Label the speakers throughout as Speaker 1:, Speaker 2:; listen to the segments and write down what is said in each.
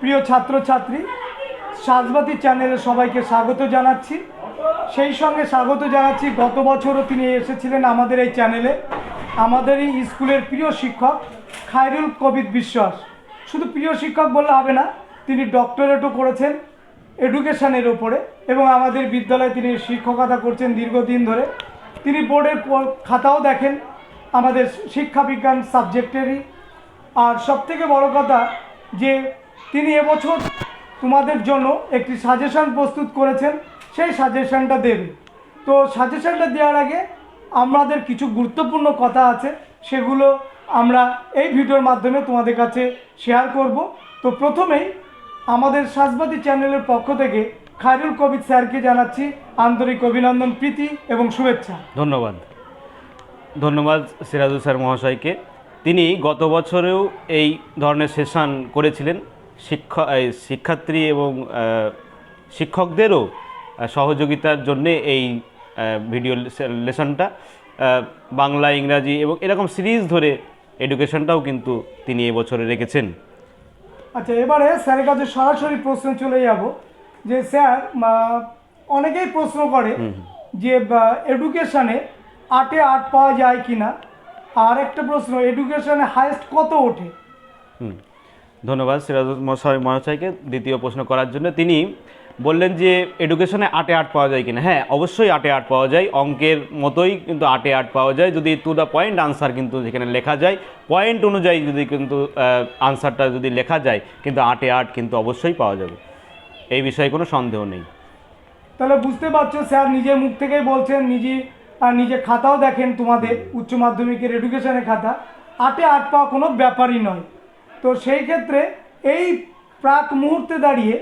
Speaker 1: প্রিয় ছাত্রছাত্রী, সাজবাতি চ্যানেলে সবাইকে স্বাগত জানাচ্ছি। সেই সঙ্গে স্বাগত জানাচ্ছি, গত বছরও তিনি এসেছিলেন আমাদের এই চ্যানেলে। আমাদের এই স্কুলের প্রিয় শিক্ষক খায়রুল কবির বিশ্বাস। শুধু প্রিয় শিক্ষক বললে হবে না, তিনি ডক্টরেটও করেছেন এডুকেশনের ওপরে এবং আমাদের বিদ্যালয়ে তিনি শিক্ষকতা করছেন দীর্ঘদিন ধরে। তিনি বোর্ডের খাতাও দেখেন আমাদের শিক্ষা বিজ্ঞান সাবজেক্টেরই। আর সবথেকে বড় কথা যে তিনি এবছর তোমাদের জন্য একটি সাজেশন প্রস্তুত করেছেন। সেই সাজেশনটা দেবে। তো সাজেশনটা দেওয়ার আগে আমাদের কিছু গুরুত্বপূর্ণ কথা আছে, সেগুলো আমরা এই ভিডিওর মাধ্যমে তোমাদের কাছে শেয়ার করব। তো প্রথমেই আমাদের সাজবাতি চ্যানেলের পক্ষ থেকে খায়রুল কবির স্যারকে জানাচ্ছি আন্তরিক অভিনন্দন, প্রীতি এবং শুভেচ্ছা।
Speaker 2: ধন্যবাদ। ধন্যবাদ সিরাজুল স্যার মহাশয়কে। তিনি গত বছরেও এই ধরনের সেশন করেছিলেন। শিক্ষা শিক্ষার্থী এবং শিক্ষকদেরও সহযোগিতার জন্যে এই ভিডিও লেসনটা বাংলা ইংরাজি এবং এরকম সিরিজ ধরে এডুকেশনটাও কিন্তু তিনি এবছরে রেখেছেন।
Speaker 1: আচ্ছা এবারে স্যারের কাছে সরাসরি প্রশ্ন চলে যাব যে স্যার অনেকেই প্রশ্ন করে যে এডুকেশনে আটে আট পাওয়া যায় কি না আর একটা প্রশ্ন এডুকেশনে হায়েস্ট কত ওঠে?
Speaker 2: হুম। ধন্যবাদ সিরাজুল মশাই মহাশয়কে দ্বিতীয় প্রশ্ন করার জন্য। তিনি বললেন যে এডুকেশনে আটে আট পাওয়া যায় কিনা? হ্যাঁ অবশ্যই আটে আট পাওয়া যায়। অঙ্কের মতোই কিন্তু আটে আট পাওয়া যায়। যদি টু দ্য পয়েন্ট আনসার কিন্তু যেখানে লেখা যায়। পয়েন্ট অনুযায়ী যদি কিন্তু আনসারটা যদি লেখা যায়, কিন্তু আটে আট কিন্তু অবশ্যই পাওয়া যাবে। এই বিষয়ে কোনো সন্দেহ নেই।
Speaker 1: তাহলে বুঝতে পারছ স্যার, নিজের মুখ থেকেই বলছেন, নিজে, আর নিজে খাতাও দেখেন তোমাদের, উচ্চ মাধ্যমিকের এডুকেশনের খাতা। আটে আট পাওয়া কোনো ব্যাপারই নয়। তো সেই ক্ষেত্রে এই প্রাক মুহূর্তে দাঁড়িয়ে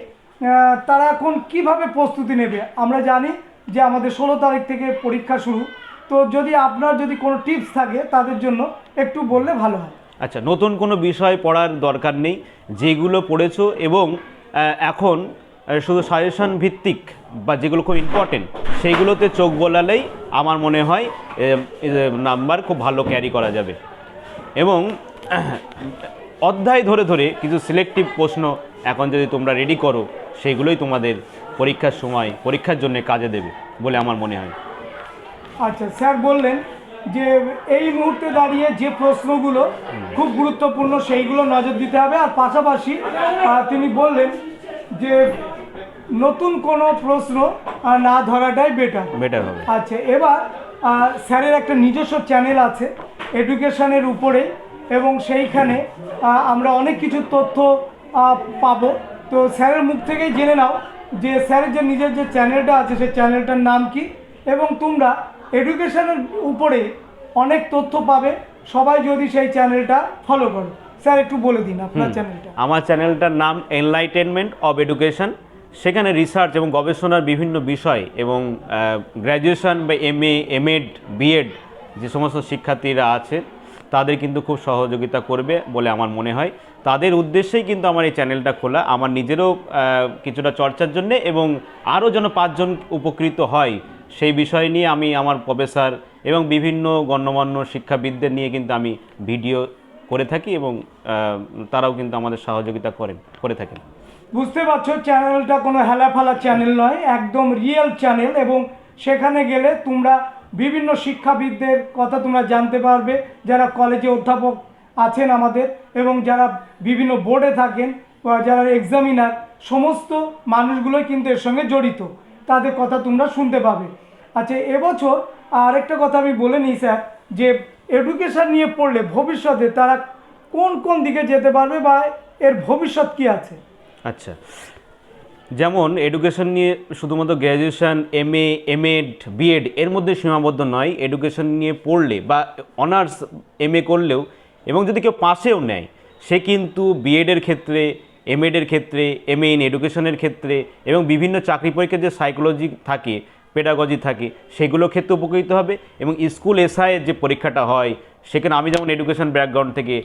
Speaker 1: তারা এখন কীভাবে প্রস্তুতি নেবে? আমরা জানি যে আমাদের ষোলো তারিখ থেকে পরীক্ষা শুরু। তো যদি আপনার যদি কোনো টিপস থাকে তাদের জন্য একটু বললে ভালো হয়।
Speaker 2: আচ্ছা নতুন কোনো বিষয় পড়ার দরকার নেই। যেগুলো পড়েছো এবং এখন শুধু সাজেশন ভিত্তিক বা যেগুলো খুব ইম্পর্টেন্ট সেইগুলোতে চোখ বোলালেই আমার মনে হয় নাম্বার খুব ভালো ক্যারি করা যাবে। এবং অধ্যায় ধরে ধরে কিছু সিলেক্টিভ প্রশ্ন এখন যদি তোমরা রেডি করো সেইগুলোই তোমাদের পরীক্ষার সময় পরীক্ষার জন্য কাজে দেবে বলে আমার মনে হয়।
Speaker 1: আচ্ছা স্যার বললেন যে এই মুহূর্তে দাঁড়িয়ে যে প্রশ্নগুলো খুব গুরুত্বপূর্ণ সেইগুলো নজর দিতে হবে। আর পাশাপাশি তিনি বললেন যে নতুন কোনো প্রশ্ন না ধরাটাই বেটার
Speaker 2: বেটার হবে।
Speaker 1: আচ্ছা এবার স্যারের একটা নিজস্ব চ্যানেল আছে। এডুকেশনের উপরে এবং সেইখানে আমরা অনেক কিছু তথ্য পাবো। তো স্যারের মুখ থেকেই জেনে নাও যে স্যারের যে নিজের যে চ্যানেলটা আছে সেই চ্যানেলটার নাম কি? এবং তোমরা এডুকেশনের উপরে অনেক তথ্য পাবে। সবাই যদি সেই চ্যানেলটা ফলো করো। স্যার একটু বলে দিন আপনার চ্যানেলটা।
Speaker 2: আমার চ্যানেলটার নাম এনলাইটেনমেন্ট অব এডুকেশন সেখানে রিসার্চ এবং গবেষণার বিভিন্ন বিষয় এবং গ্র্যাজুয়েশন বা M A M Ed B Ed যে সমস্ত শিক্ষার্থীরা আছে তাদের কিন্তু খুব সহযোগিতা করবে বলে আমার মনে হয়। তাদের উদ্দেশ্যেই কিন্তু আমার এই চ্যানেলটা খোলা। আমার নিজেরও কিছুটা চর্চার জন্য এবং আরও যেন পাঁচজন উপকৃত হয় সেই বিষয় নিয়ে আমি আমার প্রফেসর এবং বিভিন্ন গণ্যমান্য শিক্ষাবিদদের নিয়ে কিন্তু আমি ভিডিও করে থাকি এবং তারাও কিন্তু আমাদের সহযোগিতা করেন, করে থাকেন।
Speaker 1: বুঝতে পারছ, চ্যানেলটা কোনো হেলাফালা চ্যানেল নয়, একদম রিয়েল চ্যানেল এবং সেখানে গেলে তোমরা বিভিন্ন শিক্ষাবিদদের কথা তোমরা জানতে পারবে, যারা কলেজে অধ্যাপক আছেন আমাদের এবং যারা বিভিন্ন বোর্ডে থাকেন যারা এক্সামিনার সমস্ত মানুষগুলোই কিন্তু এর সঙ্গে জড়িত। তাদের কথা তোমরা শুনতে পাবে। আচ্ছা এবছর আরেকটা কথা আমি বলে নিই স্যার, যে এডুকেশন নিয়ে পড়লে ভবিষ্যতে তারা কোন কোন দিকে যেতে পারবে বা এর ভবিষ্যৎ কি আছে?
Speaker 2: আচ্ছা যেমন এডুকেশন নিয়ে শুধুমাত্র graduation M A M Ed B Ed এর মধ্যে সীমাবদ্ধ নয় এডুকেশন নিয়ে পড়লে বা অনার্স এম এ করলেও এবং যদি কেউ পাশেও নেয়, সে কিন্তু বিএডের ক্ষেত্রে এম এডের ক্ষেত্রে এম এ ইন এডুকেশনের ক্ষেত্রে এবং বিভিন্ন চাকরি পরীক্ষার যে সাইকোলজি থাকে পেডাগজি থাকে, সেগুলো ক্ষেত্রে উপকৃত হবে এবং স্কুল এসআইয়ের যে পরীক্ষাটা হয় সেখানে আমি যেমন এডুকেশন ব্যাকগ্রাউন্ড থেকে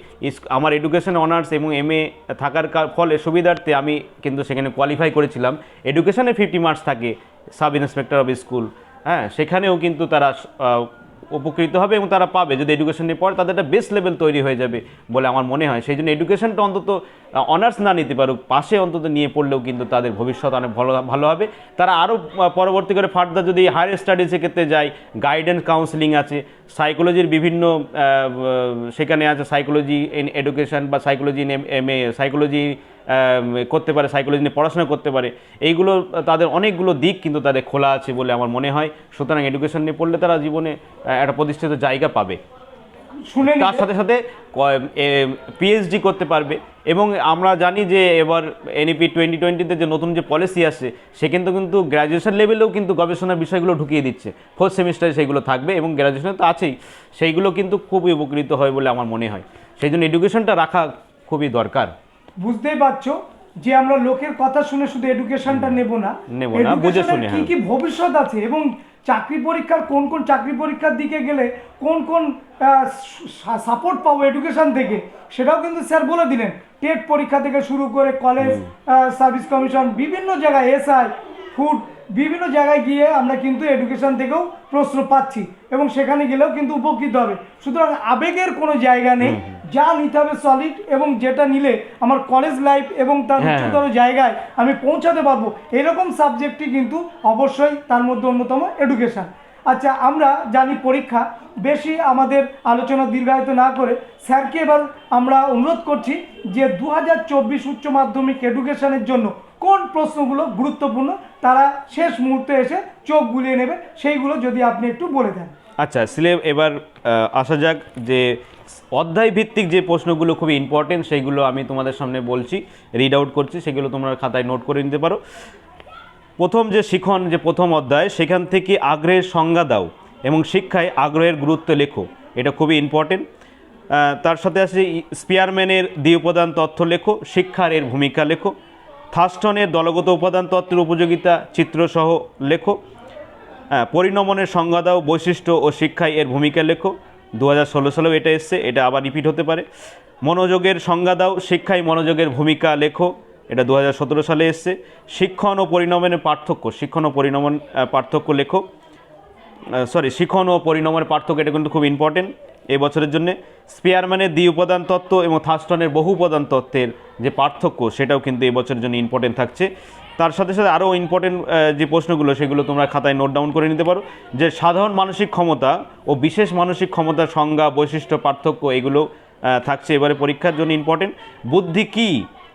Speaker 2: আমার এডুকেশন অনার্স এবং এম এ থাকার ফলে সুবিধার্থে আমি কিন্তু সেখানে কোয়ালিফাই করেছিলাম। এডুকেশনে ফিফটি মার্কস থাকে সাব ইন্সপেক্টর অফ স্কুল হ্যাঁ সেখানেও কিন্তু তারা উপকৃত হবে এবং তারা পাবে। যদি এডুকেশন নিয়ে পড়ে, তাদের একটা বেস লেভেল তৈরি হয়ে যাবে বলে আমার মনে হয়। সেই জন্য এডুকেশনটা অন্তত অনার্স না নিতে পারুক, পাশে অন্তত নিয়ে পড়লেও কিন্তু তাদের ভবিষ্যৎ অনেক ভালো ভালো হবে। তারা আরও পরবর্তী করে ফার্দার যদি হায়ার স্টাডিজের ক্ষেত্রে যায় গাইডেন্স কাউন্সিলিং আছে সাইকোলজির বিভিন্ন সেখানে আছে সাইকোলজি ইন এডুকেশন বা psychology in M A psychology করতে পারে সাইকোলজি নিয়ে পড়াশোনা করতে পারে এইগুলো তাদের অনেকগুলো দিক কিন্তু তাদের খোলা আছে বলে আমার মনে হয়। সুতরাং এডুকেশন নিয়ে পড়লে তারা জীবনে একটা প্রতিষ্ঠিত জায়গা পাবে।
Speaker 1: শুনে
Speaker 2: তার সাথে সাথে পিএইচডি করতে পারবে। এবং আমরা জানি যে এবার এনইপি টোয়েন্টি টোয়েন্টিতে যে নতুন যে পলিসি আসছে সে কিন্তু কিন্তু গ্র্যাজুয়েশন লেভেলেও কিন্তু গবেষণার বিষয়গুলো ঢুকিয়ে দিচ্ছে। ফোর্থ সেমিস্টারে সেইগুলো থাকবে এবং গ্র্যাজুয়েশনে তো আছেই। সেইগুলো কিন্তু খুবই উপকৃত হয় বলে আমার মনে হয়। সেই জন্য এডুকেশনটা রাখা খুবই দরকার।
Speaker 1: বুঝতেই পারছ যে আমরা লোকের কথা শুনে শুধু এডুকেশনটা নেব না।
Speaker 2: নেব না, বুঝে শুনে,
Speaker 1: কি
Speaker 2: হ্যাঁ।
Speaker 1: কি ভবিষ্যৎ আছে এবং চাকরি পরীক্ষার কোন কোন চাকরি পরীক্ষার দিকে গেলে কোন কোন সাপোর্ট পাবো এডুকেশন থেকে সেটাও কিন্তু স্যার বলে দিলেন। টেট পরীক্ষা থেকে শুরু করে কলেজ সার্ভিস কমিশন বিভিন্ন জায়গায় এসআই ফুড বিভিন্ন জায়গায় গিয়ে আমরা কিন্তু এডুকেশন থেকেও প্রশ্ন পাচ্ছি এবং সেখানে গেলেও কিন্তু উপকৃত হবে। সুতরাং আবেগের কোনো জায়গা নেই। যা নিতে হবে সলিড এবং যেটা নিলে আমার কলেজ লাইফ এবং তার
Speaker 2: হ্যাঁ।
Speaker 1: উচ্চতর জায়গায় আমি পৌঁছাতে পারব এরকম সাবজেক্টই কিন্তু অবশ্যই তার মধ্যে অন্যতম এডুকেশন আচ্ছা আমরা জানি পরীক্ষা বেশি আমাদের আলোচনা দীর্ঘায়িত না করে স্যারকে এবার আমরা অনুরোধ করছি যে দু হাজার চব্বিশ উচ্চ মাধ্যমিক এডুকেশনের জন্য কোন প্রশ্নগুলো গুরুত্বপূর্ণ তারা শেষ মুহূর্তে এসে চোখ গুলিয়ে নেবে সেইগুলো যদি আপনি একটু বলে দেন
Speaker 2: আচ্ছা সিলে এবার আসা যাক যে অধ্যায় ভিত্তিক যে প্রশ্নগুলো খুবই ইম্পর্টেন্ট সেইগুলো আমি তোমাদের সামনে বলছি রিড আউট করছি, সেগুলো তোমরা খাতায় নোট করে নিতে পারো। প্রথম যে শিখন, যে প্রথম অধ্যায়, সেখান থেকে আগ্রহের সংজ্ঞা দাও এবং শিক্ষায় আগ্রহের গুরুত্ব লেখো। এটা খুবই ইম্পর্টেন্ট তার সাথে আছে স্পিয়ারম্যানের দ্বি উপাদান তথ্য লেখো, শিক্ষার এর ভূমিকা লেখো। থাস্টনের দলগত উপাদান তত্ত্বের উপযোগিতা চিত্রসহ লেখো। হ্যাঁ পরিণমনের সংজ্ঞা দাও, বৈশিষ্ট্য ও শিক্ষায় এর ভূমিকা লেখো। দু হাজার ষোলো সালেও এটা এসছে, এটা আবার রিপিট হতে পারে। মনোযোগের সংজ্ঞা দাও শিক্ষায় মনোযোগের ভূমিকা, লেখো। এটা দু হাজার সতেরো সালে এসছে। শিক্ষণ ও পরিণমনের পার্থক্য, শিক্ষণ ও পরিণমন পার্থক্য লেখো। সরি শিক্ষণ ও পরিণামের পার্থক্য, এটা কিন্তু খুব ইম্পর্টেন্ট এই বছরের জন্য স্পিয়ারম্যানের দ্বি উপাদান তত্ত্ব এবং থাস্টনের বহু উপাদান তত্ত্বের যে পার্থক্য, সেটাও কিন্তু এই বছরের জন্য ইম্পর্টেন্ট থাকছে। তার সাথে সাথে আরও ইম্পর্টেন্ট যে প্রশ্নগুলো, সেগুলো তোমরা খাতায় নোট ডাউন করে নিতে পারো। যে সাধারণ মানসিক ক্ষমতা ও বিশেষ মানসিক ক্ষমতার সংজ্ঞা, বৈশিষ্ট্য, পার্থক্য এগুলো থাকছে এবারে পরীক্ষার জন্য ইম্পর্টেন্ট বুদ্ধি কি?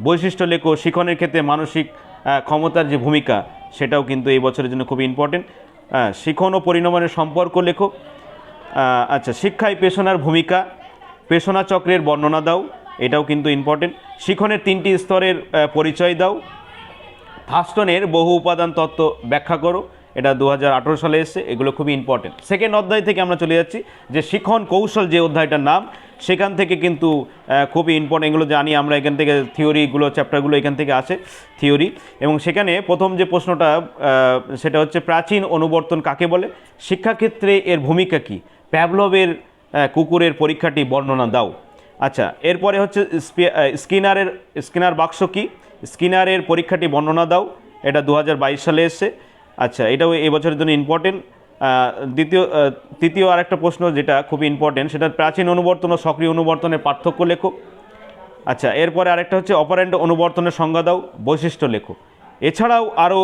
Speaker 2: বৈশিষ্ট্য লেখো, শিখনের ক্ষেত্রে মানসিক ক্ষমতার যে ভূমিকা, সেটাও কিন্তু এই বছরের জন্য খুবই ইম্পর্টেন্ট শিখন ও পরিণমনের সম্পর্ক লেখো। আচ্ছা শিক্ষায় পেশনার ভূমিকা, পেশনা চক্রের বর্ণনা দাও, এটাও কিন্তু ইম্পর্টেন্ট শিখনের তিনটি স্তরের পরিচয় দাও। থাস্টনের বহু উপাদান তত্ত্ব ব্যাখ্যা করো। এটা দু হাজার আঠেরো সালে এসছে, এগুলো খুবই ইম্পর্টেন্ট সেকেন্ড অধ্যায় থেকে আমরা চলে যাচ্ছি, যে শিখন কৌশল যে অধ্যায়টার নাম, সেখান থেকে কিন্তু খুবই ইম্পর্টেন্ট এগুলো জানি আমরা, এখান থেকে থিওরিগুলো, চ্যাপ্টারগুলো এখান থেকে আসে, থিওরি। এবং সেখানে প্রথম যে প্রশ্নটা সেটা হচ্ছে প্রাচীন অনুবর্তন কাকে বলে? শিক্ষাক্ষেত্রে এর ভূমিকা কী? প্যাভলভের কুকুরের পরীক্ষাটি বর্ণনা দাও। আচ্ছা এরপরে হচ্ছে স্কিনারের, স্কিনার বাক্স কি? স্কিনারের পরীক্ষাটি বর্ণনা দাও। এটা দু হাজার বাইশ সালে এসছে। আচ্ছা এটাও এই বছরের জন্য ইম্পর্টেন্ট দ্বিতীয় তৃতীয় আরেকটা প্রশ্ন যেটা খুবই ইম্পর্টেন্ট সেটা প্রাচীন অনুবর্তন ও সক্রিয় অনুবর্তনের পার্থক্য লেখো। আচ্ছা এরপরে আরেকটা হচ্ছে অপারেন্ট অনুবর্তনের সংজ্ঞা দাও, বৈশিষ্ট্য লেখো। এছাড়াও আরও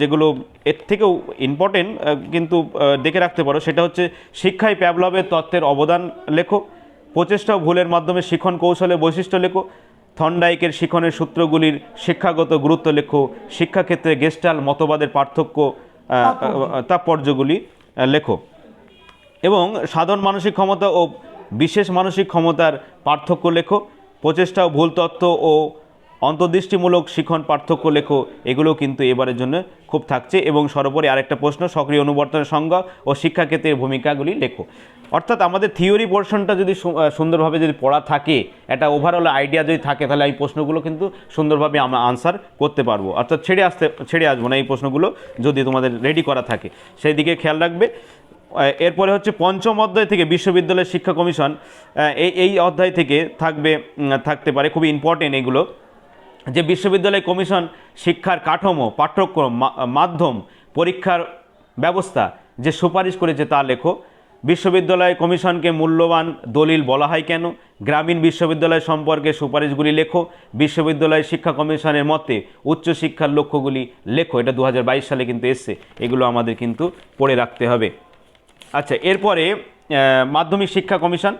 Speaker 2: যেগুলো এর থেকেও ইম্পর্টেন্ট কিন্তু দেখে রাখতে পারো, সেটা হচ্ছে শিক্ষায় প্যাবলবের তত্ত্বের অবদান লেখো। প্রচেষ্টা ভুলের মাধ্যমে শিক্ষণ কৌশলের বৈশিষ্ট্য লেখো। থন্ডাইকের শিখনের সূত্রগুলির শিক্ষাগত গুরুত্ব লেখো শিক্ষাক্ষেত্রে গেস্টাল মতবাদের পার্থক্য তাৎপর্যগুলি লেখো। এবং সাধারণ মানসিক ক্ষমতা ও বিশেষ মানসিক ক্ষমতার পার্থক্য লেখো প্রচেষ্টা ও ভুল তত্ত্ব ও অন্তর্দৃষ্টিমূলক শিখন, পার্থক্য, লেখো, এগুলো কিন্তু এবারের জন্য খুব থাকছে। এবং সর্বোপরি আরেকটা প্রশ্ন, সক্রিয় অনুবর্তনের সংজ্ঞা ও শিক্ষাক্ষেত্রের ভূমিকাগুলি লেখো। অর্থাৎ আমাদের থিওরি পোর্শনটা যদি সুন্দরভাবে যদি পড়া থাকে, একটা ওভারঅল আইডিয়া যদি থাকে, তাহলে এই প্রশ্নগুলো কিন্তু সুন্দরভাবে আমরা আনসার করতে পারব। অর্থাৎ ছেড়ে আসতে, ছেড়ে আসব না এই প্রশ্নগুলো যদি তোমাদের রেডি করা থাকে। সেই দিকে খেয়াল রাখবে। এরপরে হচ্ছে পঞ্চম অধ্যায় থেকে বিশ্ববিদ্যালয় শিক্ষা কমিশন এই এই অধ্যায় থেকে থাকবে থাকতে পারে, খুবই ইম্পর্টেন্ট এগুলো। যে বিশ্ববিদ্যালয় কমিশন শিক্ষার কাঠামো, পাঠ্যক্রম মাধ্যম, পরীক্ষার ব্যবস্থা যে সুপারিশ করেছে তা লেখো। বিশ্ববিদ্যালয় কমিশনকে মূল্যবান দলিল বলা হয় কেন? গ্রামীণ বিশ্ববিদ্যালয় সম্পর্কে সুপারিশগুলি লেখো। বিশ্ববিদ্যালয় শিক্ষা কমিশনের মতে উচ্চশিক্ষার লক্ষ্যগুলি লেখো। এটা দু হাজার বাইশ সালে কিন্তু এসছে। এগুলো আমাদের কিন্তু পড়ে রাখতে হবে। আচ্ছা এরপরে মাধ্যমিক শিক্ষা কমিশন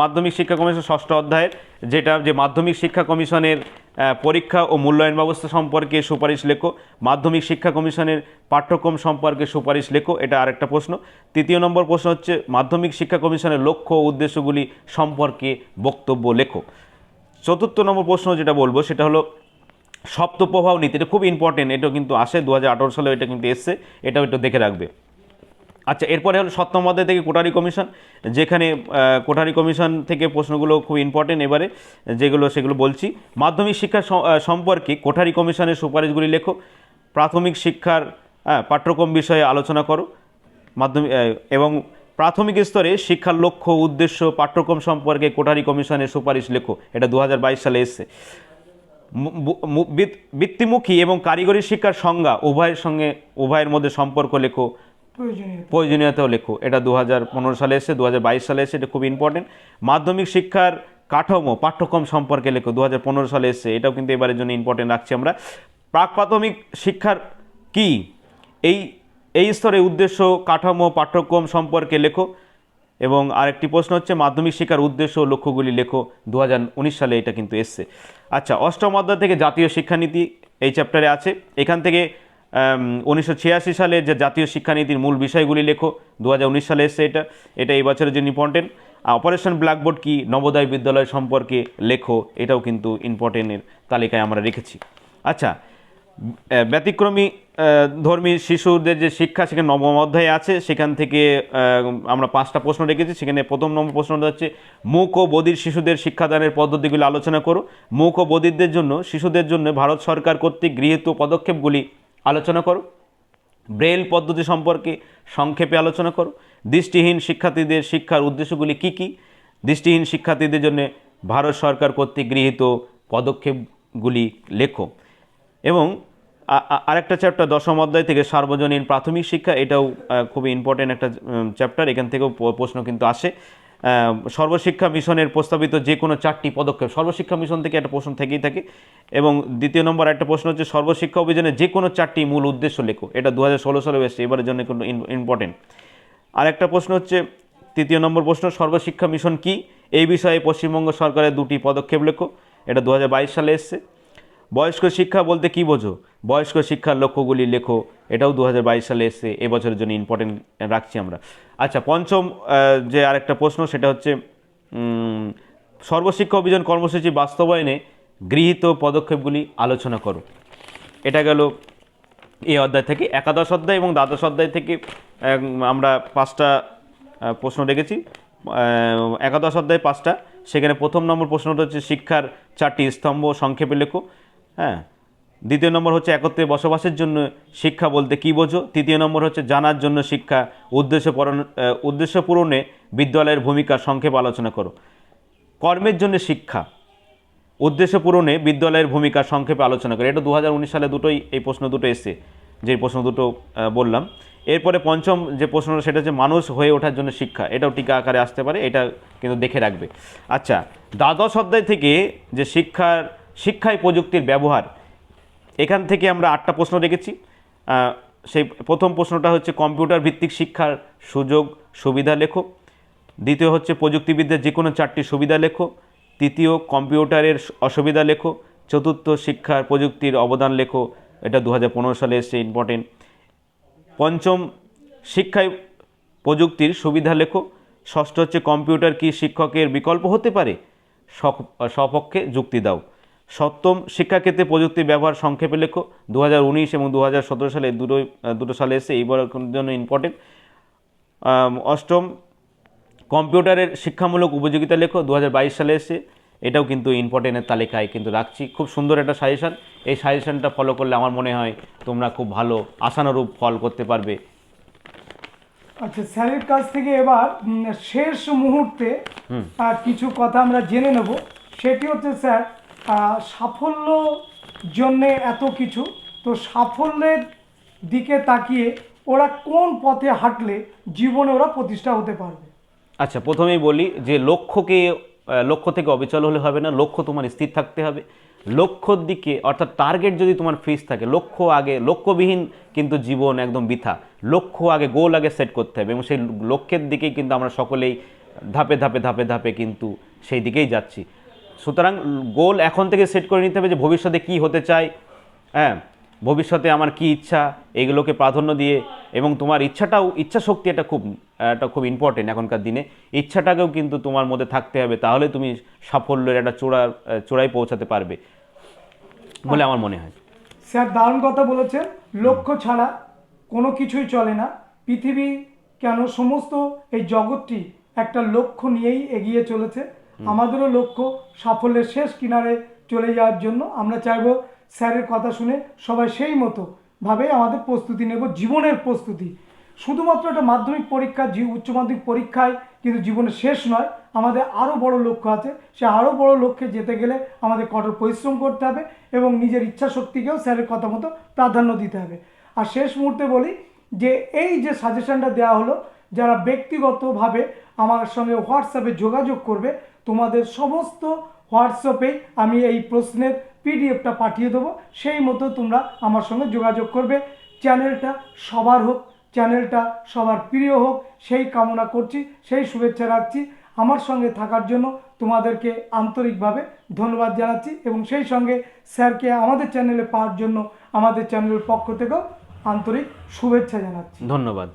Speaker 2: মাধ্যমিক শিক্ষা কমিশন ষষ্ঠ অধ্যায়ের যেটা যে মাধ্যমিক শিক্ষা কমিশনের পরীক্ষা ও মূল্যায়ন ব্যবস্থা সম্পর্কে সুপারিশ লেখো। মাধ্যমিক শিক্ষা কমিশনের পাঠ্যক্রম সম্পর্কে সুপারিশ লেখো, এটা আরেকটা প্রশ্ন। তৃতীয় নম্বর প্রশ্ন হচ্ছে, মাধ্যমিক শিক্ষা কমিশনের লক্ষ্য ও উদ্দেশ্যগুলি সম্পর্কে বক্তব্য লেখো। চতুর্থ নম্বর প্রশ্ন যেটা বলব, সেটা হলো সপ্তপ্রবাহ নীতি, এটা খুব ইম্পর্টেন্ট এটা কিন্তু আসে দু হাজার আঠেরো সালে এটা কিন্তু এসছে, এটাও একটু দেখে রাখবে। আচ্ছা এরপরে হলো সপ্তম অধ্যায় থেকে কোটারি কমিশন, যেখানে কোটারি কমিশন থেকে প্রশ্নগুলো খুব ইম্পর্টেন্ট এবারে, যেগুলো, সেগুলো বলছি। মাধ্যমিক শিক্ষা সম্পর্কে কোঠারি কমিশনের সুপারিশগুলি লেখো। প্রাথমিক শিক্ষার পাঠ্যক্রম বিষয়ে আলোচনা করো। মাধ্যমিক এবং প্রাথমিক স্তরে শিক্ষার লক্ষ্য, উদ্দেশ্য, পাঠ্যক্রম সম্পর্কে কোঠারি কমিশনের সুপারিশ লেখো। এটা দু হাজার বাইশ সালে এসছে। বৃত্তিমুখী এবং কারিগরি শিক্ষার সংজ্ঞা উভয়ের সঙ্গে, উভয়ের মধ্যে সম্পর্ক লেখো। প্রয়োজনীয়তাও লেখো। এটা দু হাজার পনেরো সালে এসে দু হাজার বাইশ সালে এসে এটা খুব ইম্পর্টেন্ট মাধ্যমিক শিক্ষার কাঠামো, পাঠ্যক্রম সম্পর্কে লেখো দু হাজার পনেরো সালে এসছে, এটাও কিন্তু এবারের জন্য ইম্পর্টেন্ট রাখছি আমরা। প্রাক প্রাথমিক শিক্ষার কি? এই এই স্তরে উদ্দেশ্য, কাঠামো, পাঠ্যক্রম সম্পর্কে লেখো। এবং আরেকটি প্রশ্ন হচ্ছে, মাধ্যমিক শিক্ষার উদ্দেশ্য ও লক্ষ্যগুলি লেখো দু হাজার উনিশ সালে এটা কিন্তু এসছে। আচ্ছা অষ্টম অধ্যায় থেকে জাতীয় শিক্ষানীতি এই চ্যাপ্টারে আছে। এখান থেকে উনিশশো ছিয়াশি সালে যে জাতীয় শিক্ষানীতির মূল বিষয়গুলি লেখো, দু হাজার উনিশ সালে এসছে এটা এটা এই বছরের জন্য ইম্পর্টেন্ট অপারেশন ব্ল্যাকবোর্ড কি নবোদয় বিদ্যালয় সম্পর্কে লেখো, এটাও কিন্তু ইম্পর্টেন্টের তালিকায় আমরা রেখেছি। আচ্ছা ব্যতিক্রমী ধর্মী শিশুদের যে শিক্ষা সেখানে নবম অধ্যায়ে আছে, সেখান থেকে আমরা পাঁচটা প্রশ্ন রেখেছি, সেখানে প্রথম নম্বর প্রশ্নটা হচ্ছে মূক ও বধির শিশুদের শিক্ষাদানের পদ্ধতিগুলি আলোচনা করো। মূক ও বধিরদের জন্য, শিশুদের জন্য ভারত সরকার কর্তৃক গৃহীত পদক্ষেপগুলি আলোচনা করো। ব্রেল পদ্ধতি সম্পর্কে সংক্ষেপে আলোচনা করো। দৃষ্টিহীন শিক্ষার্থীদের শিক্ষার উদ্দেশ্যগুলি কি কি? দৃষ্টিহীন শিক্ষার্থীদের জন্য ভারত সরকার কর্তৃক গৃহীত পদক্ষেপগুলি লেখো। এবং আরেকটা চ্যাপ্টার দশম অধ্যায় থেকে সার্বজনীন প্রাথমিক শিক্ষা, এটাও খুবই ইম্পর্টেন্ট একটা চ্যাপ্টার এখান থেকেও প্রশ্ন কিন্তু আসে। সর্বশিক্ষা মিশনের প্রস্তাবিত যে কোনো চারটি পদক্ষেপ, সর্বশিক্ষা মিশন থেকে একটা প্রশ্ন থেকেই থাকে। এবং দ্বিতীয় নম্বর একটা প্রশ্ন হচ্ছে, সর্বশিক্ষা অভিযানের যে কোনো চারটি মূল উদ্দেশ্য লেখো। এটা দু হাজার ষোলো সালে এসছে, এবারের জন্য কিন্তু ইম্পর্টেন্ট আরেকটা প্রশ্ন হচ্ছে, তৃতীয় নম্বর প্রশ্ন, সর্বশিক্ষা মিশন কি? এই বিষয়ে পশ্চিমবঙ্গ সরকারের দুটি পদক্ষেপ লেখো। এটা দু হাজার বাইশ সালে এসছে। বয়স্ক শিক্ষা বলতে কি বোঝো? বয়স্ক শিক্ষার লক্ষ্যগুলি লেখো, এটাও দু হাজার বাইশ সালে এসছে, এবছরের জন্য ইম্পর্টেন্ট রাখছি আমরা। আচ্ছা পঞ্চম যে আরেকটা প্রশ্ন, সেটা হচ্ছে সর্বশিক্ষা অভিযান কর্মসূচি বাস্তবায়নে গৃহীত পদক্ষেপগুলি আলোচনা করো। এটা গেল এই অধ্যায় থেকে, একাদশ অধ্যায় এবং দ্বাদশ অধ্যায় থেকে আমরা পাঁচটা প্রশ্ন রেখেছি। একাদশ অধ্যায় পাঁচটা, সেখানে প্রথম নম্বর প্রশ্নটা হচ্ছে, শিক্ষার চারটি স্তম্ভ সংক্ষেপে লেখো। হ্যাঁ? দ্বিতীয় নম্বর হচ্ছে একত্রে বসবাসের জন্য শিক্ষা বলতে কী বোঝো? তৃতীয় নম্বর হচ্ছে জানার জন্য শিক্ষা, উদ্দেশ্য উদ্দেশ্য পূরণে বিদ্যালয়ের ভূমিকা সংক্ষেপ আলোচনা করো। কর্মের জন্য শিক্ষা, উদ্দেশ্য পূরণে বিদ্যালয়ের ভূমিকা সংক্ষেপে আলোচনা করে। এটা দু হাজার উনিশ সালে দুটোই এই প্রশ্ন দুটো এসছে, যে প্রশ্ন দুটো বললাম। এরপরে পঞ্চম যে প্রশ্নটা, সেটা হচ্ছে মানুষ হয়ে ওঠার জন্য শিক্ষা। এটাও টিকা আকারে আসতে পারে, এটা কিন্তু দেখে রাখবে। আচ্ছা দ্বাদশ অধ্যায় থেকে যে শিক্ষার শিক্ষায় প্রযুক্তির ব্যবহার। এখান থেকে আমরা আটটা প্রশ্ন রেখেছি সেই প্রথম প্রশ্নটা হচ্ছে কম্পিউটার ভিত্তিক শিক্ষার সুযোগ সুবিধা লেখো। দ্বিতীয় হচ্ছে প্রযুক্তিবিদ্যার যে কোনো চারটি সুবিধা লেখো। তৃতীয় কম্পিউটারের অসুবিধা লেখো। চতুর্থ শিক্ষার প্রযুক্তির অবদান লেখো। এটা দু হাজার পনেরো সালে এসছে ইম্পর্টেন্ট পঞ্চম, শিক্ষায় প্রযুক্তির সুবিধা লেখো। ষষ্ঠ হচ্ছে কম্পিউটার কি শিক্ষকের বিকল্প হতে পারে? সপক্ষে যুক্তি দাও। সপ্তম শিক্ষাক্ষেত্রে প্রযুক্তির ব্যবহার সংক্ষেপে লেখো। দু হাজার উনিশ এবং দু হাজার সতেরো সালে দুটো দুটো সালে এসে এইবার জন্য ইম্পর্টেন্ট অষ্টম কম্পিউটারের শিক্ষামূলক উপযোগিতা লেখো দু হাজার বাইশ সালে এসে এটাও কিন্তু ইম্পর্টেন্টের তালিকায় কিন্তু রাখছি। খুব সুন্দর একটা সাজেশান। এই সাজেশানটা ফলো করলে আমার মনে হয় তোমরা খুব ভালো আশানুরূপ ফল করতে পারবে।
Speaker 1: আচ্ছা স্যারের কাছ থেকে এবার শেষ মুহূর্তে আহ, কিছু কথা আমরা জেনে নেব। সেটি হচ্ছে স্যার সাফল্য জন্যে এত কিছু। তো সাফল্যের দিকে তাকিয়ে ওরা কোন পথে হাঁটলে জীবনে ওরা প্রতিষ্ঠা হতে পারবে?
Speaker 2: আচ্ছা প্রথমেই বলি যে লক্ষ্যকে লক্ষ্য থেকে অবিচল হলে হবে না, লক্ষ্য তোমার স্থির থাকতে হবে। লক্ষ্যর দিকে, অর্থাৎ টার্গেট যদি তোমার ফিক্স থাকে, লক্ষ্য আগে, লক্ষ্যবিহীন কিন্তু জীবন একদম বৃথা। লক্ষ্য আগে গোল আগে সেট করতে হবে এবং সেই লক্ষ্যের দিকেই কিন্তু আমরা সকলেই ধাপে ধাপে ধাপে ধাপে কিন্তু সেই দিকেই যাচ্ছি। সুতরাং গোল এখন থেকে সেট করে নিতে হবে যে ভবিষ্যতে কি হতে চাই হ্যাঁ ভবিষ্যতে আমার কি ইচ্ছা, এগুলোকে প্রাধান্য দিয়ে এবং তোমার ইচ্ছাটাও ইচ্ছা শক্তি এটা খুব একটা খুব ইম্পর্টেন্ট এখনকার দিনে। ইচ্ছাটাকেও কিন্তু তোমার মধ্যে থাকতে হবে, তাহলে তুমি সাফল্যের একটা চূড়া, চূড়ায় পৌঁছাতে পারবে বলে আমার মনে হয়।
Speaker 1: স্যার, দারুণ কথা বলেছেন। লক্ষ্য ছাড়া কোনো কিছুই চলে না। পৃথিবী কেন সমস্ত এই জগৎটি একটা লক্ষ্য নিয়েই এগিয়ে চলেছে। আমাদেরও লক্ষ্য সাফল্যের শেষ কিনারে চলে যাওয়ার জন্য আমরা চাইব স্যারের কথা শুনে সবাই সেই মতো ভাবে আমাদের প্রস্তুতি নেব, জীবনের প্রস্তুতি। শুধুমাত্র একটা মাধ্যমিক পরীক্ষা উচ্চ মাধ্যমিক পরীক্ষায় কিন্তু জীবনে শেষ নয়, আমাদের আরও বড় লক্ষ্য আছে। সে আরও বড় লক্ষ্যে যেতে গেলে আমাদের কঠোর পরিশ্রম করতে হবে এবং নিজের ইচ্ছা শক্তিকেও স্যারের কথা মতো প্রাধান্য দিতে হবে। আর শেষ মুহূর্তে বলি যে, এই যে সাজেশনটা দেওয়া হলো যারা ব্যক্তিগতভাবে আমার সঙ্গে হোয়াটসঅ্যাপে যোগাযোগ করবে, তোমাদের সমস্ত হোয়াটসঅ্যাপে আমি এই প্রশ্নের পিডিএফটা পাঠিয়ে দেবো। সেই মতো তোমরা আমার সঙ্গে যোগাযোগ করবে। চ্যানেলটা সবার হোক, চ্যানেলটা সবার প্রিয় হোক, সেই কামনা করছি, সেই শুভেচ্ছা রাখছি। আমার সঙ্গে থাকার জন্য তোমাদেরকে আন্তরিকভাবে ধন্যবাদ জানাচ্ছি এবং সেই সঙ্গে স্যারকে আমাদের চ্যানেলে পাওয়ার জন্য আমাদের চ্যানেলের পক্ষ থেকেও আন্তরিক শুভেচ্ছা জানাচ্ছি।
Speaker 2: ধন্যবাদ।